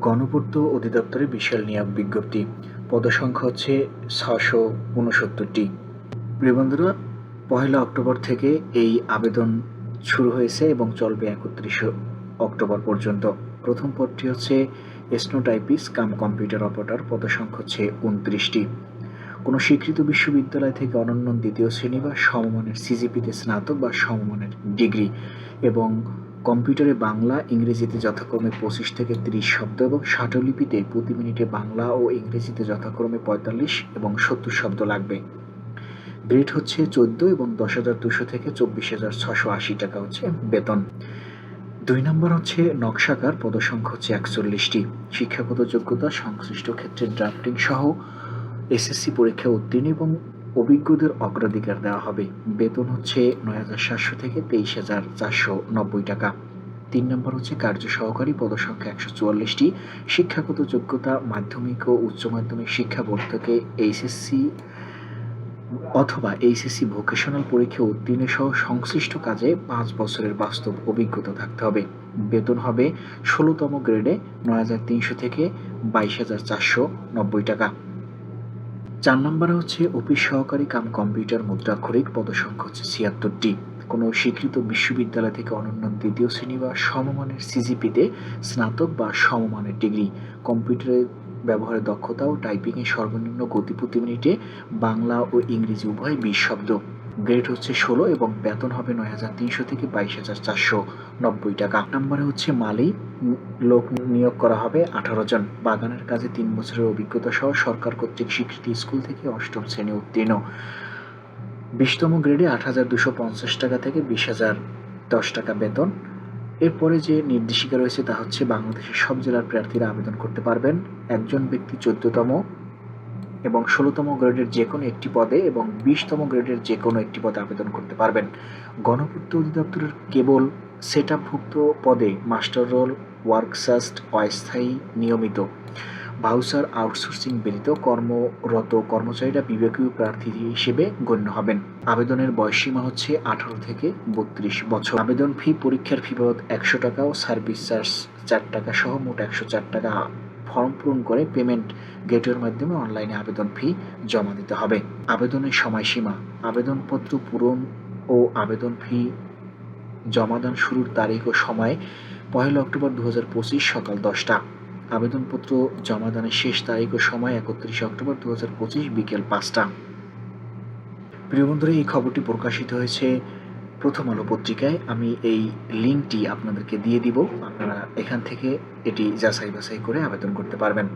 গণপূর্ত অধিদপ্তরে বিশাল নিয়োগ বিজ্ঞপ্তি। পদসংখ্যা হচ্ছে ছশো উনসত্তরটি। প্রিয় পহেলা অক্টোবর থেকে এই আবেদন শুরু হয়েছে এবং চলবে একত্রিশে অক্টোবর পর্যন্ত। প্রথম পদটি হচ্ছে স্নোটাইপিস কাম কম্পিউটার অপারেটর, পদসংখ্যা হচ্ছে উনত্রিশটি। কোনো স্বীকৃত বিশ্ববিদ্যালয় থেকে অনন্য দ্বিতীয় শ্রেণি বা সমমানের সিজিপিতে স্নাতক বা সমমানের ডিগ্রি এবং কম্পিউটারে বাংলা, ইংরেজিতে যথাক্রমে পঁচিশ থেকে তিরিশ শব্দ এবং ষাটলিপিতে প্রতি মিনিটে বাংলা ও ইংরেজিতে যথাক্রমে পঁয়তাল্লিশ এবং সত্তর শব্দ লাগবে। গ্রেড হচ্ছে চোদ্দ এবং দশ হাজার দুশো থেকে চব্বিশ হাজার ছশো আশি টাকা হচ্ছে বেতন। দুই নম্বর হচ্ছে নকশাকার, পদসংখ্যা হচ্ছে একচল্লিশটি। শিক্ষাগত যোগ্যতা, সংশ্লিষ্ট ক্ষেত্রে ড্রাফটিং সহ এসএসসি পরীক্ষা উত্তীর্ণ এবং অভিজ্ঞদের অগ্রাধিকার দেওয়া হবে। বেতন হচ্ছে নয় হাজার সাতশো থেকে তেইশ হাজার চারশো নব্বই টাকা। তিন নম্বর হচ্ছে কার্য সহকারী পদসংখ্যা একশো চুয়াল্লিশটি। শিক্ষাগত যোগ্যতা মাধ্যমিক ও উচ্চ মাধ্যমিক শিক্ষা বোর্ড থেকে এইচএসসি অথবা এইচএসসি ভোকেশনাল পরীক্ষা উত্তীর্ণ সহ সংশ্লিষ্ট কাজে পাঁচ বছরের বাস্তব অভিজ্ঞতা থাকতে হবে। বেতন হবে ষোলোতম গ্রেডে নয় হাজার তিনশো থেকে বাইশ হাজার চারশো নব্বই টাকা। চার নম্বরে হচ্ছে অফিস সহকারী কাম কম্পিউটার মুদ্রাক্ষরিক পদসংখ্যা হচ্ছে ছিয়াত্তরটি। কোনো স্বীকৃত বিশ্ববিদ্যালয় থেকে অনন্য দ্বিতীয় শ্রেণি বা সমমানের সিজিপিতে স্নাতক বা সমমানের ডিগ্রি। কম্পিউটারের ব্যবহারের দক্ষতা ও টাইপিংয়ে সর্বনিম্ন গতি প্রতি মিনিটে বাংলা ও ইংরেজি উভয় বিশ শব্দ। গ্রেড হচ্ছে ষোলো এবং বেতন হবে নয় হাজার তিনশো থেকে বাইশ হাজার চারশো নব্বই টাকা। আট নম্বরে হচ্ছে মালি, লোক নিয়োগ করা হবে আঠারো জন। বাগানের কাজে তিন বছরের অভিজ্ঞতা সহ সরকার কর্তৃক স্বীকৃতি স্কুল থেকে অষ্টম শ্রেণি উত্তীর্ণ। বিশতম গ্রেডে আট হাজার দুশো পঞ্চাশ টাকা থেকে বিশ হাজার দশ টাকা বেতন। এরপরে যে নির্দেশিকা রয়েছে তা হচ্ছে বাংলাদেশের সব জেলার প্রার্থীরা আবেদন করতে পারবেন। একজন ব্যক্তি চোদ্দতম এবং ষোলোতম গ্রেডের যে কোনো একটি পদে এবং বিশতম গ্রেডের যে কোনো একটি পদে আবেদন করতে পারবেন। গণপূর্ত অধিদপ্তরের কেবল সেটআপভুক্ত পদে মাস্টার রোল ওয়ার্কসাস্ট অস্থায়ী, নিয়মিত। ভাউচার আউটসোর্সিং ব্যতীত কর্মরত কর্মচারীরা বিবেকীয় প্রার্থী হিসেবে গণ্য হবেন। আবেদনের বয়সসীমা হচ্ছে আঠারো থেকে বত্রিশ বছর। আবেদন ফি পরীক্ষার ফি বাবদ একশো টাকা ও সার্ভিস চার্জ চার টাকা সহ মোট একশো চার টাকা। ফর্ম পূরণ করে পেমেন্ট গেটওয়ের মাধ্যমে অনলাইনে আবেদন ফি জমা দিতে হবে। আবেদনের সময়সীমা, আবেদনপত্র পূরণ ও আবেদন ফি জমাদান শুরুর তারিখ ও সময়, পহেলা অক্টোবর দু হাজার পঁচিশ সকাল দশটা। আবেদনপত্র জমাদানের শেষ তারিখ ও সময় একত্রিশে অক্টোবর দু হাজার পঁচিশ বিকেল পাঁচটা। প্রিয় বন্ধুরা, এই খবরটি প্রকাশিত হয়েছে প্রথম আলো পত্রিকায় আমি এই লিঙ্কটি আপনাদেরকে দিয়ে দিব। আপনারা এখান থেকে এটি যাচাই বাছাই করে আবেদন করতে পারবেন।